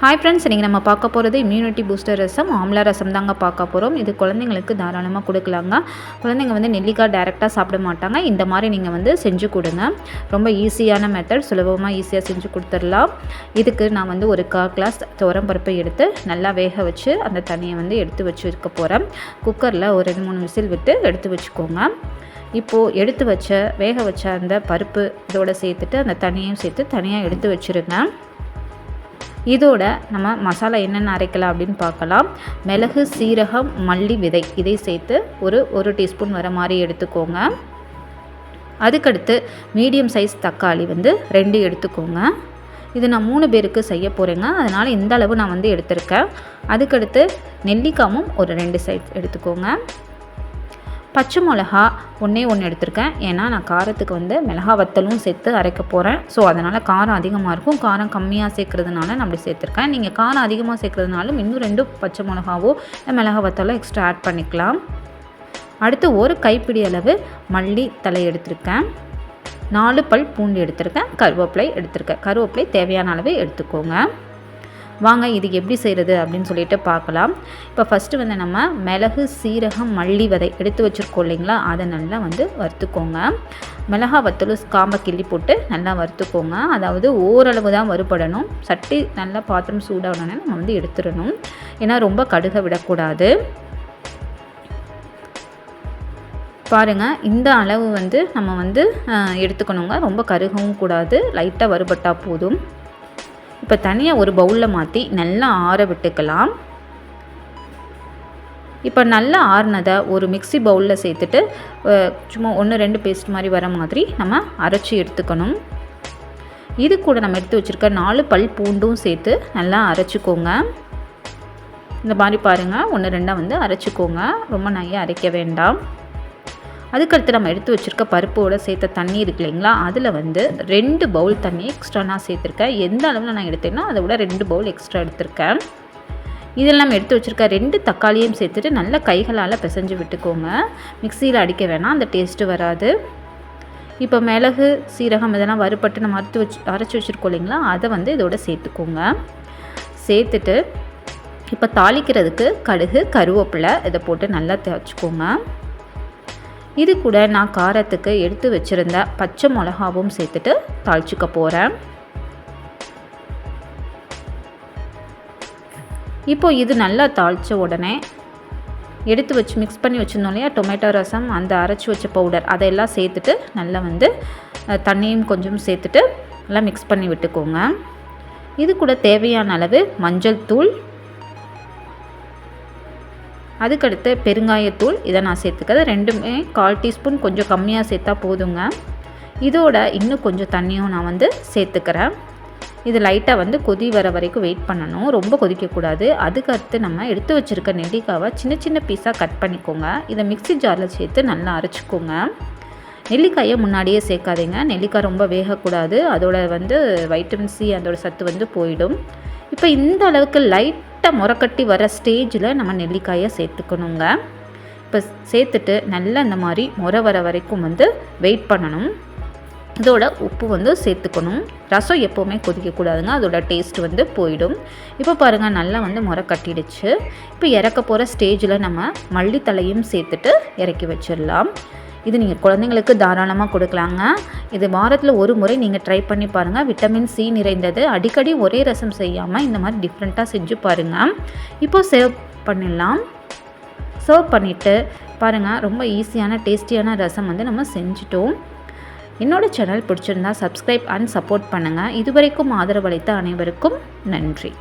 Hi friends இன்றைக்கி நம்ம பார்க்க போகிறது இம்யூனிட்டி பூஸ்டர் ரசம் ஆம்லா ரசம் தாங்க பார்க்க போகிறோம் இது குழந்தைங்களுக்கு தாராளமாக கொடுக்கலாங்க. குழந்தைங்க வந்து நெல்லிக்காய் டேரெக்டாக சாப்பிட மாட்டாங்க. இந்த மாதிரி நீங்கள் வந்து செஞ்சு கொடுங்க. ரொம்ப ஈஸியான மெத்தட் சுலபமாக ஈஸியாக செஞ்சு கொடுத்துடலாம். இதுக்கு நான் வந்து ஒரு கா கிளாஸ் பருப்பை எடுத்து நல்லா வேக வச்சு அந்த தண்ணியை வந்து எடுத்து வச்சு இருக்க போகிறேன் குக்கரில் ஒரு ரெண்டு மூணு விசில் விட்டு எடுத்து வச்சுக்கோங்க. இப்போது எடுத்து வச்ச வேக வச்ச அந்த பருப்பு இதோடு சேர்த்துட்டு அந்த தண்ணியும் சேர்த்து தனியாக எடுத்து வச்சுருங்க. இதோட நம்ம மசாலா என்னென்ன அரைக்கலாம் அப்படின்னு பார்க்கலாம். மிளகு சீரகம் மல்லி விதை. இதை சேர்த்து ஒரு ஒரு டீஸ்பூன் வர மாதிரி எடுத்துக்கோங்க. அதுக்கடுத்து மீடியம் சைஸ் தக்காளி வந்து ரெண்டு எடுத்துக்கோங்க. இது நான் மூணு பேருக்கு செய்ய போகிறேங்க அதனால் இந்த அளவு நான் வந்து எடுத்திருக்கேன். அதுக்கடுத்து நெல்லிக்காவும் ஒரு ரெண்டு சைட் எடுத்துக்கோங்க. பச்சை மிளகா ஒன்றே ஒன்று எடுத்திருக்கேன். ஏன்னா நான் காரத்துக்கு வந்து மிளகா வத்தலும் சேர்த்து அரைக்க போகிறேன் ஸோ அதனால் காரம் அதிகமாக இருக்கும். காரம் கம்மியாக சேர்க்குறதுனால நான் அப்படி சேர்த்துருக்கேன். நீங்கள் காரம் அதிகமாக சேர்க்குறதுனாலும் இன்னும் ரெண்டு பச்சை மிளகாவோ மிளகா வத்தலோ எக்ஸ்ட்ரா ஆட் பண்ணிக்கலாம். அடுத்து ஒரு கைப்பிடி அளவு மல்லி தலை எடுத்திருக்கேன். நாலு பல் பூண்டு எடுத்திருக்கேன். கருவேப்பிலை எடுத்திருக்கேன். கருவேப்பிலை தேவையான அளவு எடுத்துக்கோங்க. வாங்க இது எப்படி செய்கிறது அப்படின்னு சொல்லிட்டு பார்க்கலாம். இப்போ ஃபஸ்ட்டு வந்து நம்ம மிளகு சீரகம் மல்லி விதை எடுத்து வச்சுருக்கோம் இல்லைங்களா? அதை நல்லா வந்து வறுத்துக்கோங்க. மிளகா வத்தலு காம்பை கிள்ளி போட்டு நல்லா வறுத்துக்கோங்க. அதாவது ஓரளவு தான் வறுபடணும். சட்டி நல்லா பாத்திரம் சூடாகணும்னா நம்ம வந்து எடுத்துடணும். ஏன்னா ரொம்ப கடுக விடக்கூடாது. பாருங்கள் இந்த அளவு வந்து நம்ம வந்து எடுத்துக்கணுங்க. ரொம்ப கருகவும் கூடாது. லைட்டாக வறுபட்டால் போதும். இப்போ தனியாக ஒரு பவுலில் மாற்றி நல்லா ஆற விட்டுக்கலாம். இப்போ நல்லா ஆறுனதை ஒரு மிக்சி பவுலில் சேர்த்துட்டு சும்மா ஒன்று ரெண்டு பேஸ்ட் மாதிரி வர மாதிரி நம்ம அரைச்சி எடுத்துக்கணும். இது கூட நம்ம எடுத்து வச்சுருக்க நாலு பல் பூண்டும் சேர்த்து நல்லா அரைச்சிக்கோங்க. இந்த மாதிரி பாருங்கள் ஒன்று ரெண்டாக வந்து அரைச்சிக்கோங்க. ரொம்ப நையாக அரைக்க வேண்டாம். அதுக்கடுத்து நம்ம எடுத்து வச்சுருக்க பருப்போடு சேர்த்த தண்ணி இருக்கு இல்லைங்களா? அதில் வந்து ரெண்டு பவுல் தண்ணி எக்ஸ்ட்ரா நான் சேர்த்துருக்கேன். எந்த அளவில் நான் எடுத்தேன்னா அதை விட ரெண்டு பவுல் எக்ஸ்ட்ரா எடுத்திருக்கேன். இதெல்லாம் நம்ம எடுத்து வச்சுருக்க ரெண்டு தக்காளியும் சேர்த்துட்டு நல்ல கைகளால் பிசைஞ்சு விட்டுக்கோங்க. மிக்சியில் அடிக்க வேணாம் அந்த டேஸ்ட்டு வராது. இப்போ மிளகு சீரகம் இதெல்லாம் வறுப்பட்டு நம்ம அறுத்து வச்சு அரைச்சி வச்சுருக்கோம் இல்லைங்களா? அதை வந்து இதோட சேர்த்துக்கோங்க. சேர்த்துட்டு இப்போ தாளிக்கிறதுக்கு கடுகு கருவேப்பிலை இதை போட்டு நல்லா தேய்ச்சிக்கோங்க இது கூட நான் காரத்துக்கு எடுத்து வச்சுருந்த பச்சை மிளகாவும் சேர்த்துட்டு தாளிச்சிக்க போகிறேன் இப்போ இது நல்லா தாளித்த உடனே எடுத்து வச்சு மிக்ஸ் பண்ணி வச்சுருந்தோம் இல்லையா? டொமேட்டோ ரசம் அந்த அரைச்சி வச்ச பவுடர் அதையெல்லாம் சேர்த்துட்டு நல்லா வந்து தண்ணியும் கொஞ்சம் சேர்த்துட்டு நல்லா மிக்ஸ் பண்ணி விட்டுக்கோங்க. இது கூட தேவையான அளவு மஞ்சள் தூள் அதுக்கடுத்து பெருங்காயத்தூள் இதை நான் சேர்த்துக்கிறது ரெண்டுமே கால் டீஸ்பூன் கொஞ்சம் கம்மியாக சேர்த்தா போதுங்க. இதோட இன்னும் கொஞ்சம் தண்ணியும் நான் வந்து சேர்த்துக்கிறேன். இது லைட்டாக வந்து கொதி வர வரைக்கும் வெயிட் பண்ணணும். ரொம்ப கொதிக்கக்கூடாது. அதுக்கடுத்து நம்ம எடுத்து வச்சுருக்க நெல்லிக்காவை சின்ன சின்ன பீஸாக கட் பண்ணிக்கோங்க. இதை மிக்சி ஜாரில் சேர்த்து நல்லா அரைச்சிக்கோங்க. நெல்லிக்காயை முன்னாடியே சேர்க்காதீங்க. நெல்லிக்காய் ரொம்ப வேகக்கூடாது. அதோட வந்து வைட்டமின் சி அதோட சத்து வந்து போயிடும். இப்போ இந்த அளவுக்கு லைட் லைட்டாக முறக்கட்டி வர ஸ்டேஜில் நம்ம நெல்லிக்காயை சேர்த்துக்கணுங்க. இப்போ சேர்த்துட்டு நல்லா இந்த மாதிரி முறை வர வரைக்கும் வந்து வெயிட் பண்ணணும். இதோட உப்பு வந்து சேர்த்துக்கணும். ரசம் எப்போவுமே கொதிக்கக்கூடாதுங்க அதோட டேஸ்ட் வந்து போயிடும். இப்போ பாருங்கள் நல்லா வந்து முறை கட்டிடுச்சு. இப்போ இறக்க போகிற ஸ்டேஜில் நம்ம மல்லித்தலையும் சேர்த்துட்டு இறக்கி வச்சிடலாம். இது நீங்கள் குழந்தைங்களுக்கு தாராளமாக கொடுக்கலாங்க. இது வாரத்தில் ஒரு முறை நீங்கள் ட்ரை பண்ணி பாருங்கள் விட்டமின் சி நிறைந்தது. அடிக்கடி ஒரே ரசம் செய்யாமல் இந்த மாதிரி டிஃப்ரெண்ட்டாக செஞ்சு பாருங்கள் இப்போது சேவ் பண்ணிடலாம். சர்வ் பண்ணிவிட்டு பாருங்கள் ரொம்ப ஈஸியான டேஸ்டியான ரசம் வந்து நம்ம செஞ்சிட்டோம். என்னோடய சேனல் பிடிச்சிருந்தா சப்ஸ்கிரைப் அண்ட் சப்போர்ட் பண்ணுங்கள் இதுவரைக்கும் ஆதரவளித்த அனைவருக்கும் நன்றி.